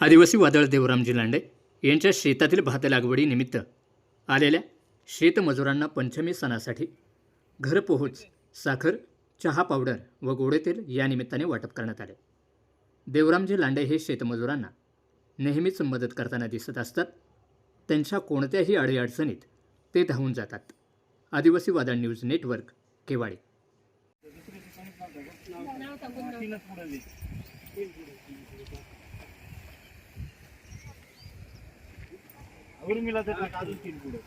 आदिवासी वादळ देवरामजी लांडे यांच्या शेतातील भात लागवडीनिमित्त आलेल्या शेतमजुरांना पंचमी सणासाठी घरपोहोच साखर चहा पावडर व गोडे तेल या निमित्ताने वाटप करण्यात आले. देवरामजी लांडे हे शेतमजुरांना नेहमीच मदत करताना दिसत असतात. त्यांच्या कोणत्याही अडीअडचणीत ते धावून जातात. आदिवासी वादळ न्यूज नेटवर्क केवाडी. उर्मिला तर अजून तीन पुढे.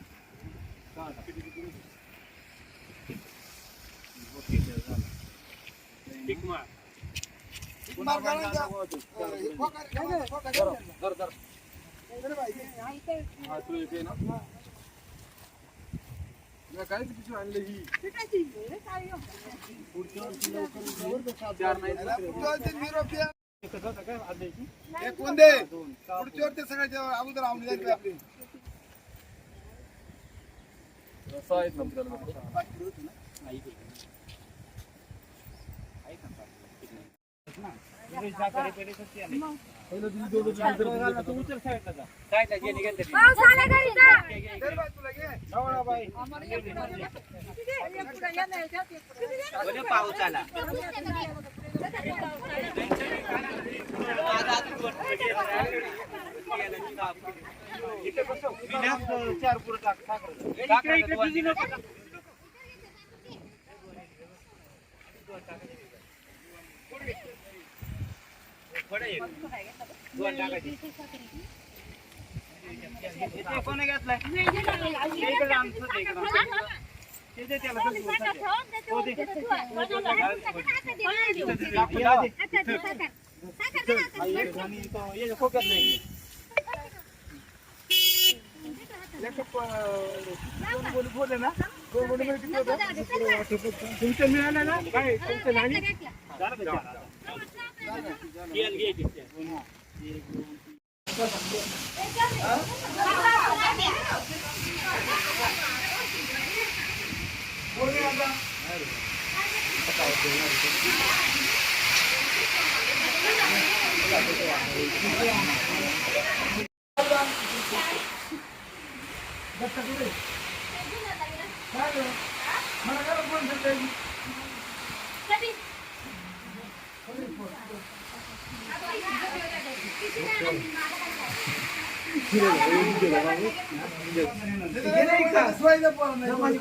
काय पिशवी आणलं ही पुढच्या नाही काय कोण दे पुढच्या वर ते सगळ्याच्या अगोदर आवडली जायची आपली. असं आहेत ना पाऊस आला. कोणी घेतलाय इकडे आमचं ते त्याला खोक्यात नाही. एक प- दोन गोणी बोलले ना दोन गोणी मध्ये किती होतं? तुमचं मिळालं ना काय तुमचं नाणी झालं का चहा? तेल घे की तेल. शिवायचं पोरं नाही.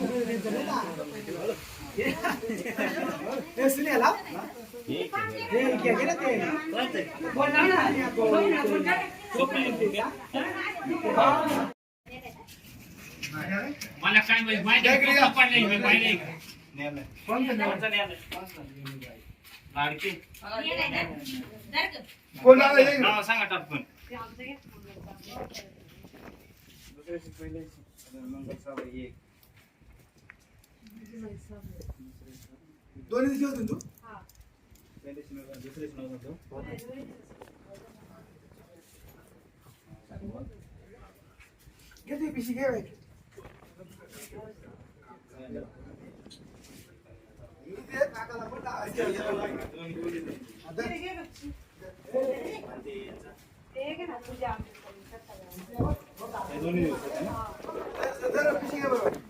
मला काय माहीत माहिती इकडे आहे या. का? पडलंय मी पाहिलंय का? कोणतं नाव? कोणचं न्यायलंय? लाडकी कोण आलं? नाव सांगा टाकून दोन्ही दिवशी होते तू घे ती पिशी घे बाई. इथे काकाला पण टाकायचं. आता जरा पिशी घे बरं. थांब, अजून हे दोन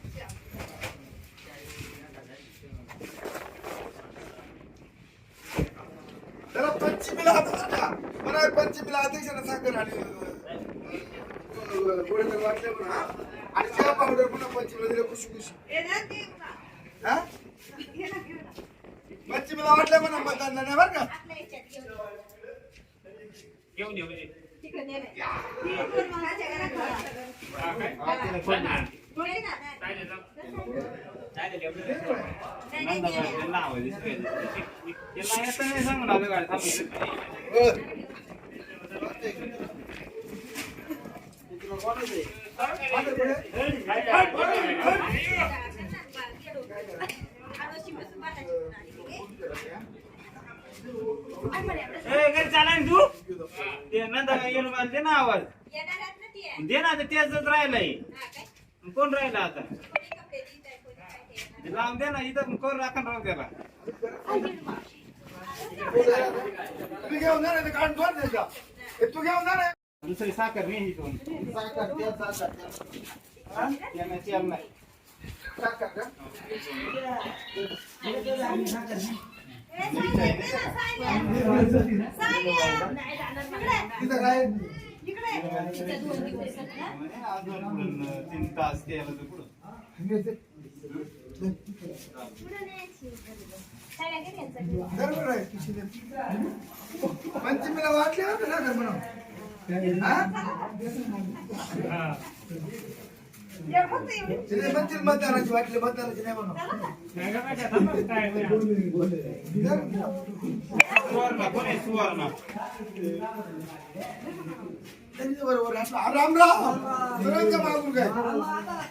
त्याला पंचमीला धरा. मला पंचमीला अध्यक्षाने साखर आणि गोडे तर वाटले म्हणा हा? आणि चहा पावडर पुन्हा पंचमीला दिले खुशी खुशी. हा? पंचमीला वाटले म्हणा मतदान नाही बरं का? घेऊन येऊ दे. तिकडे नेले. ती दोन मागाच्या घरात ठेवा. हा, काय? पण ना. थोडी नंदाबाईचं नाव आहे ना तू ते नंदाबाई येऊन दे ना आवाज दे ना आता त्याच राहिलाय कोण राहिला आता? लावून दे ना इथं कोण राखण राहू त्याला तू घेऊन जा ना, ते काढून दोन दे जा. हे तू घेऊन जा ना. दुसरी साखर नाही इथून साखर, तेल, साखर. हा? त्यांना तेल नाही साखर का? तिथं काय? तीन तास केलं तर पुढं बरोबर आहे. पंचमीला वाटले होते ना म्हणून म्हणतील मतदानाची वाटले मतदानाची नाही म्हणून. सुवर्ण कोण आहे सुवर्ण? त्यांच्या बरोबर राम राम! मागून काय यांच्या मागून माणसाने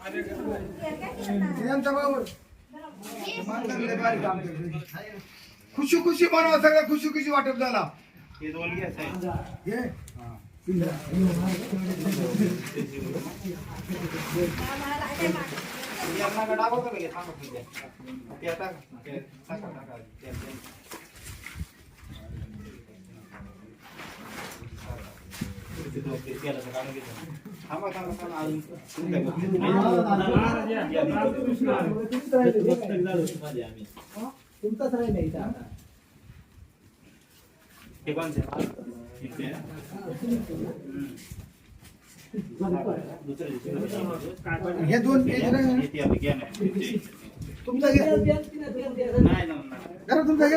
भारी काम केलं. खुशी खुशी बनवा सगळं खुशी खुशी वाटप झाला. हे दोन घ्यायचं आहे हे यांना का दाखवतो का हे? सांगा तुझ्या. ते आता हे? इथे. हे दोन हे जरा- हे ते आता घ्या. तुमचं घे नाही ना, नाही. जरा तुमचं घे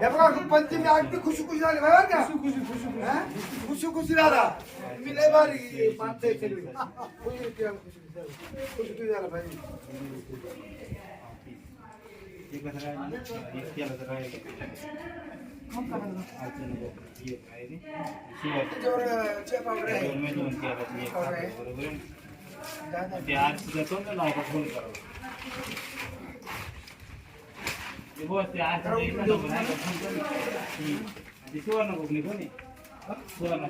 हे बघा पंचमी अगदी खुशी खुशी झाली बघा का हा? खुशी खुशी झाला तुम्ही लय भारी माणसं. खुशी खुशी झाला, खुशी खुशी झाला. खुशी खुशी पाहिजे. ते आज सुद्धा तो ना नाव फोन करावं सुवर्ण कोकणी कोणी? सुवर्ण.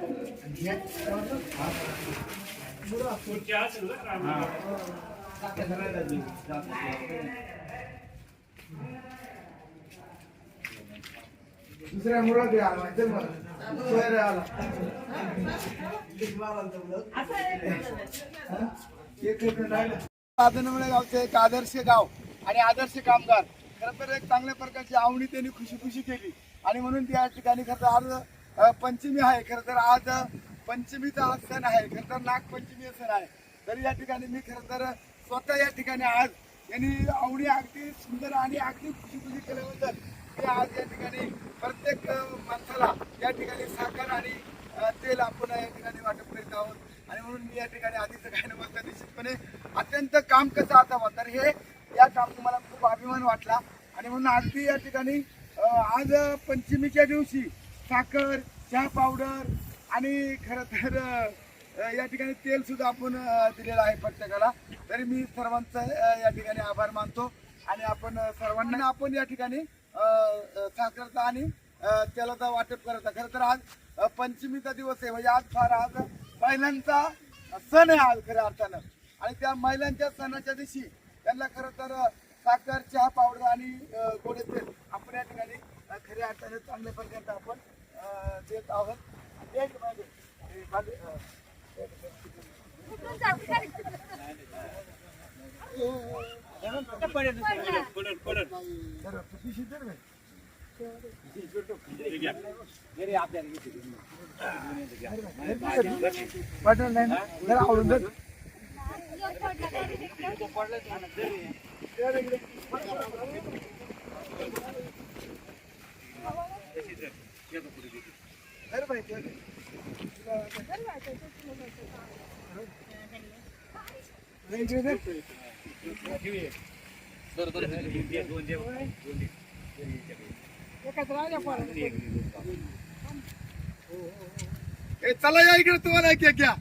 दुसऱ्या मुळात आला सोयरे आला. हा? एक गावचे एक आदर्श गाव आणि आदर्श कामगार. खरं तर एक चांगल्या प्रकारची आवणी त्यांनी खुशी खुशी केली. आणि म्हणून त्या ठिकाणी खरं तर आज पंचमी आहे. खरं तर आज पंचमीचा हा सण आहे. खरं तर नागपंचमी सण आहे. तरी या ठिकाणी मी खरं तर स्वतः या ठिकाणी आज यांनी आवडी अगदी सुंदर आणि अगदी खुशी खुशी केल्याबद्दल मी आज या ठिकाणी प्रत्येक माणसाला या ठिकाणी साखर आणि तेल आपण या ठिकाणी वाटप करीत आहोत. आणि म्हणून मी या ठिकाणी आधीच काय नमस्कार निश्चितपणे अत्यंत काम कसं असावं? तर हे या काम मला खूप अभिमान वाटला. आणि म्हणून अगदी या ठिकाणी आज पंचमीच्या दिवशी साखर चहा पावडर आणि खरं तर या ठिकाणी तेल सुद्धा आपण दिलेलं आहे प्रत्येकाला. तरी मी सर्वांचा या ठिकाणी आभार मानतो. आणि आपण सर्वांना आपण या ठिकाणी साखरचा आणि तेलाचा वाटप करत खरं तर आज पंचमीचा दिवस आहे. म्हणजे आज फार आज महिलांचा सण आहे आज खऱ्या अर्थानं. आणि त्या महिलांच्या सणाच्या दिवशी त्यांना खरं तर साखर चहा पावडर आणि गोडे तेल आपण या ठिकाणी खऱ्या अर्थाने चांगल्या प्रकारचं आपण देत आहोत. एक एक- पडेल नाही ना जरा आवडून चला या इकडे तुम्हाला एक घ्या.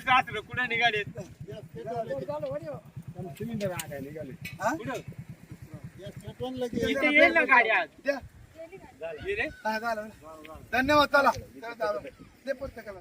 सासरं कुठं निघाले? हा? इथे येईल ना गाडी आज. द्या. ये रे. हा, झालं. धन्यवाद चला. दे पुस्तकाला.